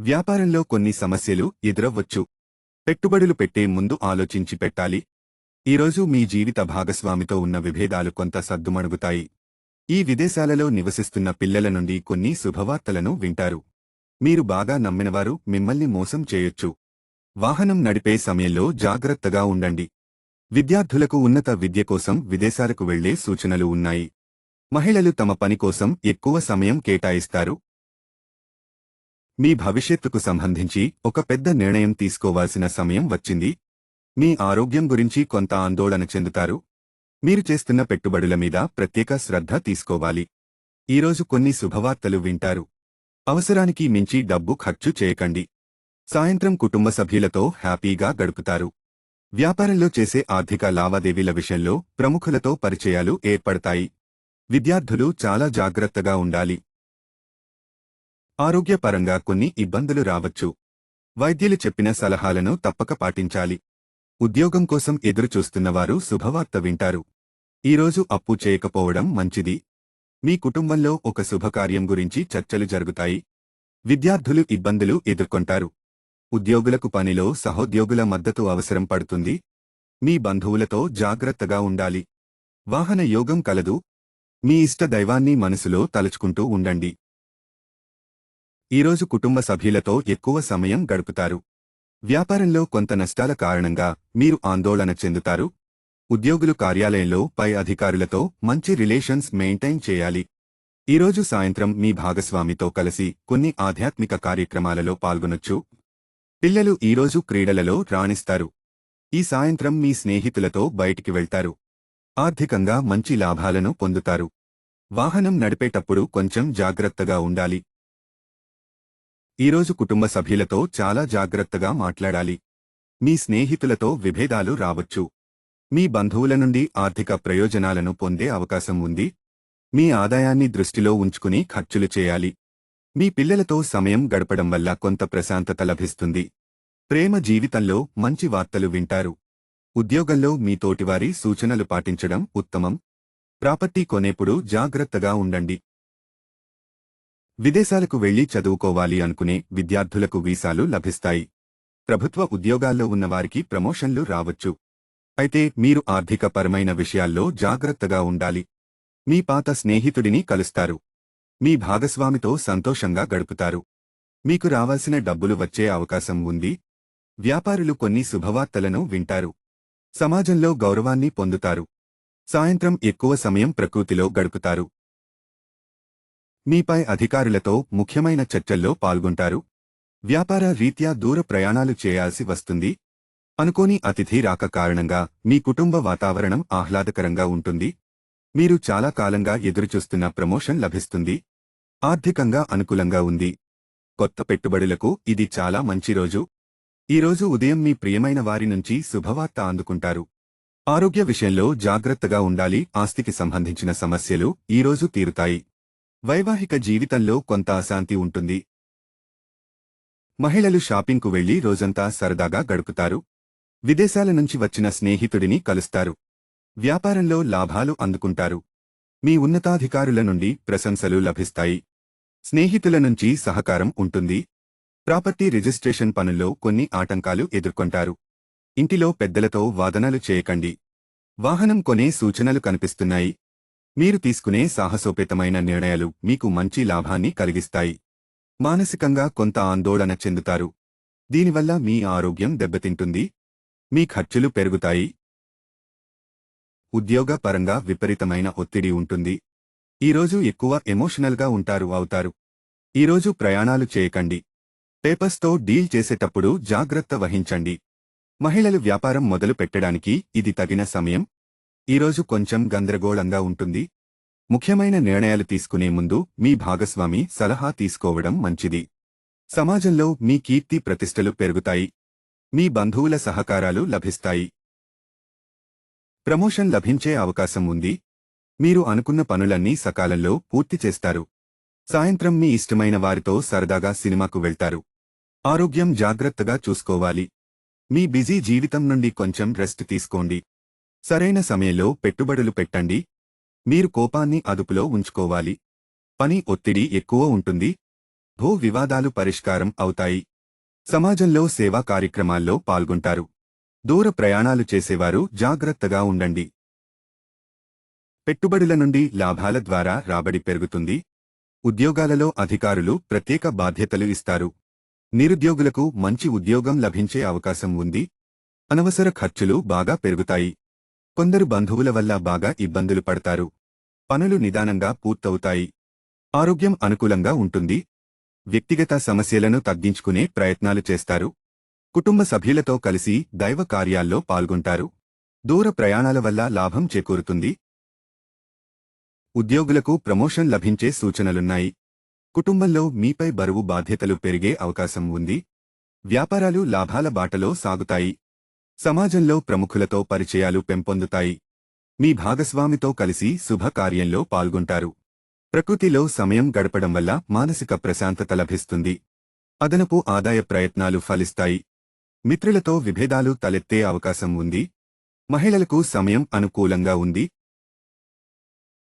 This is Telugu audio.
వ్యాపారంలో కొన్ని సమస్యలు ఎదురవ్వచ్చు. పెట్టుబడులు పెట్టే ముందు ఆలోచించి పెట్టాలి. ఈరోజు మీ జీవిత భాగస్వామితో ఉన్న విభేదాలు కొంత సద్దుమణుగుతాయి. ఈ విదేశాలలో నివసిస్తున్న పిల్లల నుండి కొన్ని శుభవార్తలను వింటారు. మీరు బాగా నమ్మినవారు మిమ్మల్ని మోసం చేయొచ్చు. వాహనం నడిపే సమయంలో జాగ్రత్తగా ఉండండి. విద్యార్థులకు ఉన్నత విద్య కోసం విదేశాలకు వెళ్ళే సూచనలు ఉన్నాయి. మహిళలు తమ పని కోసం ఎక్కువ సమయం కేటాయిస్తారు. మీ భవిష్యత్తుకు సంబంధించి ఒక పెద్ద నిర్ణయం తీసుకోవాల్సిన సమయం వచ్చింది. మీ ఆరోగ్యం గురించి కొంత ఆందోళన చెందుతారు. మీరు చేస్తున్న పెట్టుబడుల మీద ప్రత్యేక శ్రద్ధ తీసుకోవాలి. ఈరోజు కొన్ని శుభవార్తలు వింటారు. అవసరానికి మించి డబ్బు ఖర్చు చేయకండి. సాయంత్రం కుటుంబ సభ్యులతో హ్యాపీగా గడుపుతారు. వ్యాపారంలో చేసే ఆర్థిక లావాదేవీల విషయంలో ప్రముఖులతో పరిచయాలు ఏర్పడతాయి. విద్యార్థులు చాలా జాగ్రత్తగా ఉండాలి. ఆరోగ్యపరంగా కొన్ని ఇబ్బందులు రావచ్చు. వైద్యులు చెప్పిన సలహాలను తప్పక పాటించాలి. ఉద్యోగం కోసం ఎదురుచూస్తున్నవారు శుభవార్త వింటారు. ఈరోజు అప్పు చేయకపోవడం మంచిది. మీ కుటుంబంలో ఒక శుభకార్యం గురించి చర్చలు జరుగుతాయి. విద్యార్థులు ఇబ్బందులు ఎదుర్కొంటారు. ఉద్యోగులకు పనిలో సహోద్యోగుల మద్దతు అవసరం పడుతుంది. మీ బంధువులతో జాగ్రత్తగా ఉండాలి. వాహన యోగం కలదు. మీ ఇష్ట దైవాన్ని మనసులో తలుచుకుంటూ ఉండండి. ఈరోజు కుటుంబ సభ్యులతో ఎక్కువ సమయం గడుపుతారు. వ్యాపారంలో కొంత నష్టాల కారణంగా మీరు ఆందోళన చెందుతారు. ఉద్యోగులు కార్యాలయంలో పై అధికారులతో మంచి రిలేషన్స్ మెయింటైన్ చేయాలి. ఈరోజు సాయంత్రం మీ భాగస్వామితో కలిసి కొన్ని ఆధ్యాత్మిక కార్యక్రమాలలో పాల్గొనొచ్చు. పిల్లలు ఈరోజు క్రీడలలో రాణిస్తారు. ఈ సాయంత్రం మీ స్నేహితులతో బయటికి వెళ్తారు. ఆర్థికంగా మంచి లాభాలను పొందుతారు. వాహనం నడిపేటప్పుడు కొంచెం జాగ్రత్తగా ఉండాలి. ఈరోజు కుటుంబ సభ్యులతో చాలా జాగ్రత్తగా మాట్లాడాలి. మీ స్నేహితులతో విభేదాలు రావచ్చు. మీ బంధువుల నుండి ఆర్థిక ప్రయోజనాలను పొందే అవకాశం ఉంది. మీ ఆదాయాన్ని దృష్టిలో ఉంచుకుని ఖర్చులు చేయాలి. మీ పిల్లలతో సమయం గడపడం వల్ల కొంత ప్రశాంతత లభిస్తుంది. ప్రేమ జీవితంలో మంచి వార్తలు వింటారు. ఉద్యోగంలో మీ తోటివారి సూచనలు పాటించడం ఉత్తమం. ప్రాపర్టీ కొనేప్పుడు జాగ్రత్తగా ఉండండి. విదేశాలకు వెళ్ళి చదువుకోవాలి అనుకునే విద్యార్థులకు వీసాలు లభిస్తాయి. ప్రభుత్వ ఉద్యోగాల్లో ఉన్నవారికి ప్రమోషన్లు రావచ్చు. అయితే మీరు ఆర్థికపరమైన విషయాల్లో జాగ్రత్తగా ఉండాలి. మీ పాత స్నేహితుడిని కలుస్తారు. మీ భాగస్వామితో సంతోషంగా గడుపుతారు. మీకు రావాల్సిన డబ్బులు వచ్చే అవకాశం ఉంది. వ్యాపారులు కొన్ని శుభవార్తలను వింటారు. సమాజంలో గౌరవాన్ని పొందుతారు. సాయంత్రం ఎక్కువ సమయం ప్రకృతిలో గడుపుతారు. మీపై అధికారులతో ముఖ్యమైన చర్చల్లో పాల్గొంటారు. వ్యాపార రీత్యా దూర ప్రయాణాలు చేయాల్సి వస్తుంది. అనుకోని అతిథి రాక కారణంగా మీ కుటుంబ వాతావరణం ఆహ్లాదకరంగా ఉంటుంది. మీరు చాలా కాలంగా ఎదురుచూస్తున్న ప్రమోషన్ లభిస్తుంది. ఆర్థికంగా అనుకూలంగా ఉంది. కొత్త పెట్టుబడులకు ఇది చాలా మంచి రోజు. ఈరోజు ఉదయం మీ ప్రియమైన వారి నుంచి శుభవార్త అందుకుంటారు. ఆరోగ్య విషయంలో జాగ్రత్తగా ఉండాలి. ఆస్తికి సంబంధించిన సమస్యలు ఈరోజు తీరుతాయి. వైవాహిక జీవితంలో కొంత అశాంతి ఉంటుంది. మహిళలు షాపింగ్కు వెళ్ళి రోజంతా సరదాగా గడుపుతారు. విదేశాల నుంచి వచ్చిన స్నేహితుడిని కలుస్తారు. వ్యాపారంలో లాభాలు అందుకుంటారు. మీ ఉన్నతాధికారుల నుండి ప్రశంసలు లభిస్తాయి. స్నేహితుల నుంచి సహకారం ఉంటుంది. ప్రాపర్టీ రిజిస్ట్రేషన్ పనుల్లో కొన్ని ఆటంకాలు ఎదుర్కొంటారు. ఇంటిలో పెద్దలతో వాదనలు చేయకండి. వాహనం కొనే సూచనలు కనిపిస్తున్నాయి. మీరు తీసుకునే సాహసోపేతమైన నిర్ణయాలు మీకు మంచి లాభాన్ని కలిగిస్తాయి. మానసికంగా కొంత ఆందోళన చెందుతారు. దీనివల్ల మీ ఆరోగ్యం దెబ్బతింటుంది. మీ ఖర్చులు పెరుగుతాయి. ఉద్యోగపరంగా విపరీతమైన ఒత్తిడి ఉంటుంది. ఈరోజు ఎక్కువ ఎమోషనల్గా ఉంటారు అవుతారు. ఈరోజు ప్రయాణాలు చేయకండి. పేపర్స్తో డీల్ చేసేటప్పుడు జాగ్రత్త వహించండి. మహిళలు వ్యాపారం మొదలు పెట్టడానికి ఇది తగిన సమయం. ఈరోజు కొంచెం గందరగోళంగా ఉంటుంది. ముఖ్యమైన నిర్ణయాలు తీసుకునే ముందు మీ భాగస్వామి సలహా తీసుకోవడం మంచిది. సమాజంలో మీ కీర్తి ప్రతిష్టలు పెరుగుతాయి. మీ బంధువుల సహకారాలు లభిస్తాయి. ప్రమోషన్ లభించే అవకాశం ఉంది. మీరు అనుకున్న పనులన్నీ సకాలంలో పూర్తి చేస్తారు. సాయంత్రం మీ ఇష్టమైన వారితో సరదాగా సినిమాకు వెళ్తారు. ఆరోగ్యం జాగ్రత్తగా చూసుకోవాలి. మీ బిజీ జీవితం నుండి కొంచెం రెస్ట్ తీసుకోండి. సరైన సమయంలో పెట్టుబడులు పెట్టండి. మీరు కోపాన్ని అదుపులో ఉంచుకోవాలి. పని ఒత్తిడి ఎక్కువ ఉంటుంది. భూ వివాదాలు పరిష్కారం అవుతాయి. సమాజంలో సేవా కార్యక్రమాల్లో పాల్గొంటారు. దూర ప్రయాణాలు చేసేవారు జాగ్రత్తగా ఉండండి. పెట్టుబడుల నుండి లాభాల ద్వారా రాబడి పెరుగుతుంది. ఉద్యోగాలలో అధికారులు ప్రత్యేక బాధ్యతలు ఇస్తారు. నిరుద్యోగులకు మంచి ఉద్యోగం లభించే అవకాశం ఉంది. అనవసర ఖర్చులు బాగా పెరుగుతాయి. కొందరు బంధువుల వల్ల బాగా ఇబ్బందులు పడతారు. పనులు నిదానంగా పూర్తవుతాయి. ఆరోగ్యం అనుకూలంగా ఉంటుంది. వ్యక్తిగత సమస్యలను తగ్గించుకునే ప్రయత్నాలు చేస్తారు. కుటుంబ సభ్యులతో కలిసి దైవ కార్యాల్లో పాల్గొంటారు. దూర ప్రయాణాల వల్ల లాభం చేకూరుతుంది. ఉద్యోగులకు ప్రమోషన్ లభించే సూచనలున్నాయి. కుటుంబంలో మీపై బరువు బాధ్యతలు పెరిగే అవకాశం ఉంది. వ్యాపారాలు లాభాల బాటలో సాగుతాయి. సమాజంలో ప్రముఖులతో పరిచయాలు పెంపొందుతాయి. మీ భాగస్వామితో కలిసి శుభకార్యంలో పాల్గొంటారు. ప్రకృతిలో సమయం గడపడం వల్ల మానసిక ప్రశాంతత లభిస్తుంది. అదనపు ఆదాయ ప్రయత్నాలు ఫలిస్తాయి. మిత్రులతో విభేదాలు తలెత్తే అవకాశం ఉంది. మహిళలకు సమయం అనుకూలంగా ఉంది.